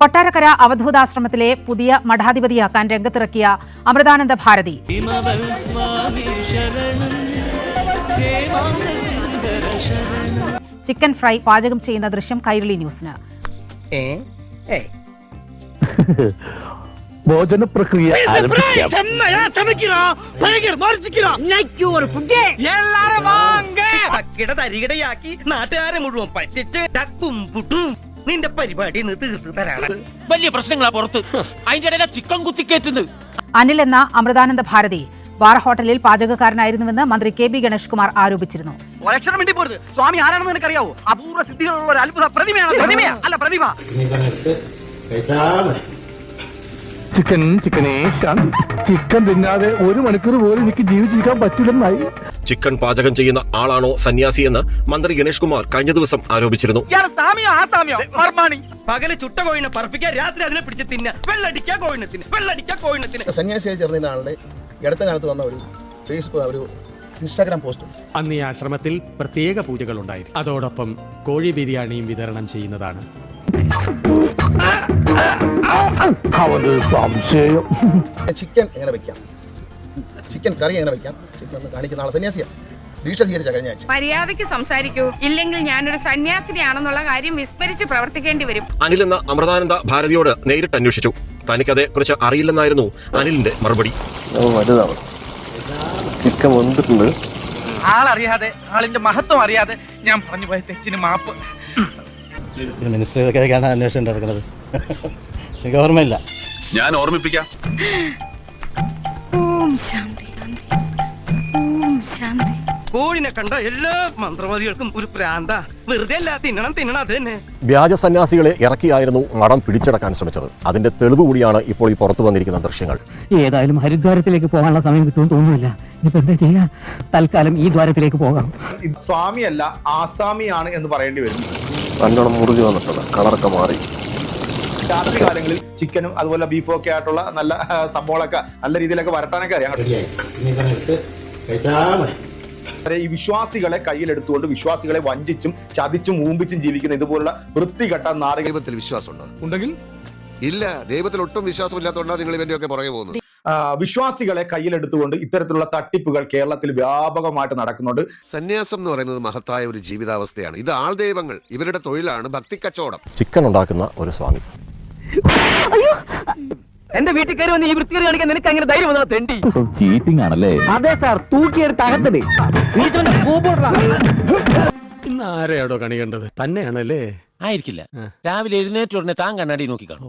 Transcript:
കൊട്ടാരക്കര അവധൂതാശ്രമത്തിലെ പുതിയ മഠാധിപതിയാക്കാൻ രംഗത്തിറക്കിയ അമൃതാനന്ദ ഭാരതി. ചിക്കൻ ഫ്രൈ പാചകം ചെയ്യുന്ന ദൃശ്യം കൈരളി ന്യൂസിന്. ഭോജന പ്രക്രിയ തക്കിട തരികിടയാക്കി നാട്ടുകാരെ മുഴുവൻ പറ്റിച്ച് ടക്കും പുട്ടും. നിന്റെ പരിപാടി ഇന്ന് തീർത്ത് തരാണ്. വലിയ പ്രശ്നങ്ങളാ പുറത്ത്. അതിന്റെ ഇടയിലെ ചിക്കൻ കുത്തിക്കേറ്റുന്നത് അനിൽ എന്ന അമൃതാനന്ദ ഭാരതി ബാർ ഹോട്ടലിൽ പാചകക്കാരനായിരുന്നുവെന്ന് മന്ത്രി കെ ബി ഗണേഷ് കുമാർ ആരോപിച്ചിരുന്നു. ഒരക്ഷരം വേണ്ടി പോരുത്. സ്വാമി ആരാണെന്ന് നിനക്കറിയാവോ? അപൂർവ സിദ്ധികളുള്ള ഒരു അത്ഭുത പ്രതിമയാണ്. പ്രതിമ അല്ല പ്രതിമ. ചിക്കൻ ചിക്കനേക്കാൻ ചിക്കൻ തിന്നാതെ ഒരു മണിക്കൂർ പോലും എനിക്ക് ജീവിച്ചിരിക്കാൻ പറ്റില്ലെന്നായി. ചിക്കൻ പാചകം ചെയ്യുന്ന ആളാണോ സന്യാസി എന്ന് മന്ത്രി ഗണേഷ് കുമാർ കഴിഞ്ഞ ദിവസം ആരോപിച്ചിരുന്നു. ഇയാൾ സാമിയോ ആ സാമിയോ? മർമാണി. പകൽ ചുട്ട കോഴിനെ പറപ്പിക്കാൻ രാത്രി അതിനെ പിടിച്ച് തിന്ന വെള്ളടിക്കാ കോഴിനത്തിന് വെള്ളടിക്കാ കോഴിനത്തിന്. സന്യാസിയായി ചേർന്ന ആളുടെ അടുത്ത കാലത്ത് വന്ന ഒരു ഫേസ്ബുക്ക് ഒരു ഇൻസ്റ്റാഗ്രാം പോസ്റ്റ് അന്ന് ഈ ആശ്രമത്തിൽ പ്രത്യേക പൂജകൾ ഉണ്ടായിരുന്നു. അതോടൊപ്പം കോഴി ബിരിയാണിയും വിതരണം ചെയ്യുന്നതാണ്. അവന് സംശയം. ചിക്കൻ എങ്ങനെ വെക്കാം? ചിക്കൻ കറി എങ്ങനെ വെക്കാം? ചിക്കൻ ഒന്ന് കാണിക്കുന്ന ആളെ സന്യാസിയാ. ദീക്ഷ സ്വീകരിച്ച കഴിഞ്ഞ ആഴ്ച. മര്യാദയ്ക്ക് സംസാരിക്കൂ. ഇല്ലെങ്കിൽ ഞാനൊരു സന്യാസിനിയാണെന്നുള്ള കാര്യം വിസ്മരിച്ച് പ്രവർത്തിക്കേണ്ടി വരും. അനിൽ എന്ന അമൃതാനന്ദ ഭാരതിയോട് നേരിട്ട് അന്വേഷിച്ചു. തനിക്കതെ കുറിച്ച് അറിയില്ലെന്നായിരുന്നു അനിലിന്റെ മറുപടി. വലുതാണ് ചിക്കൻ വന്നിട്ടുണ്ട്. ആളറിയാതെ ആളിന്റെ മഹത്വം അറിയാതെ ഞാൻ പറഞ്ഞു പോയ തെറ്റിന് മാപ്പ്. മിനിസ്റ്ററിലേക്കാണ് അന്വേഷണം നടക്കുന്നത്. എനിക്ക് ഓർമ്മയില്ല. ഞാൻ ഓർമ്മിപ്പിക്കാം. ഓം ശാന്തി ഓം ശാന്തി. കോഴിനെ കണ്ട എല്ലാ മന്ത്രവാദികൾക്കും ഒരു പ്രാന്ത. വെറുതെ അല്ല തിന്നണം തിന്നണം അത് തന്നെ. വ്യാജ സന്യാസികളെ ഇറക്കിയായിരുന്നു മഠം പിടിച്ചടക്കാൻ ശ്രമിച്ചത്. അതിന്റെ തെളിവ് കൂടിയാണ് ഇപ്പോൾ ഈ പുറത്തു വന്നിരിക്കുന്ന ദൃശ്യങ്ങൾ. ഏതായാലും ഹരിദ്വാരത്തിലേക്ക് പോകാനുള്ള സമയം കിട്ടുമെന്ന് തോന്നുന്നില്ല. ഇപ്പൊ എന്താ ചെയ്യാ? തൽക്കാലം ഈ ദ്വാരത്തിലേക്ക് പോകാം. സ്വാമിയല്ല ആസാമിയാണ് എന്ന് പറയേണ്ടി വരും. നല്ലോണം മുറുകി വന്നിട്ടുണ്ട്. കളറൊക്കെ മാറി. രാത്രി കാലങ്ങളിൽ ചിക്കനും അതുപോലെ ബീഫും ഒക്കെ ആയിട്ടുള്ള നല്ല സംഭവങ്ങളൊക്കെ നല്ല രീതിയിലൊക്കെ വരട്ടാനൊക്കെ അറിയാം അതെ, ഈ വിശ്വാസികളെ കയ്യിലെടുത്തുകൊണ്ട് വിശ്വാസികളെ വഞ്ചിച്ചും ചതിച്ചും ഊമ്പിച്ചും ജീവിക്കുന്ന ഇതുപോലുള്ള വൃത്തികെട്ട നാറിക ദൈവത്തിൽ വിശ്വാസമുണ്ടോ? ഉണ്ടെങ്കിൽ? ഇല്ല. ദൈവത്തിൽ ഒട്ടും വിശ്വാസമില്ലാത്തതുകൊണ്ടാണ് നിങ്ങൾ ഇവന്റെയൊക്കെ പുറകെ പോകുന്നത്. വിശ്വാസികളെ കയ്യിലെടുത്തുകൊണ്ട് ഇത്തരത്തിലുള്ള തട്ടിപ്പുകൾ കേരളത്തിൽ വ്യാപകമായിട്ട് നടക്കുന്നുണ്ട്. സന്യാസം എന്ന് പറയുന്നത് മഹത്തായ ഒരു ജീവിതാവസ്ഥയാണ്. ഇത് ആൾ ദൈവങ്ങൾ ഇവരുടെ തൊഴിലാണ് ഭക്തി കച്ചവടം ചിക്കൻ ഉണ്ടാക്കുന്ന ഒരു സ്വാമി. എന്റെ വീട്ടിൽ കയറി വന്ന് ഈ വൃത്തികേട് കാണിക്കാൻ നിനക്ക് അങ്ങനെ ധൈര്യം വന്നാ തെണ്ടി. ചീറ്റിംഗ് ആണല്ലേ? അതെ സാർ തൂക്കിയെടുത്ത് അകത്തടി. ഇന്ന് ആരെയാടോ കണി കണ്ടത്? തന്നെയാണല്ലേ? ആയിരിക്കില്ല. രാവിലെ എഴുന്നേറ്റ ഉടനെ താൻ കണ്ണാടി നോക്കി കാണും.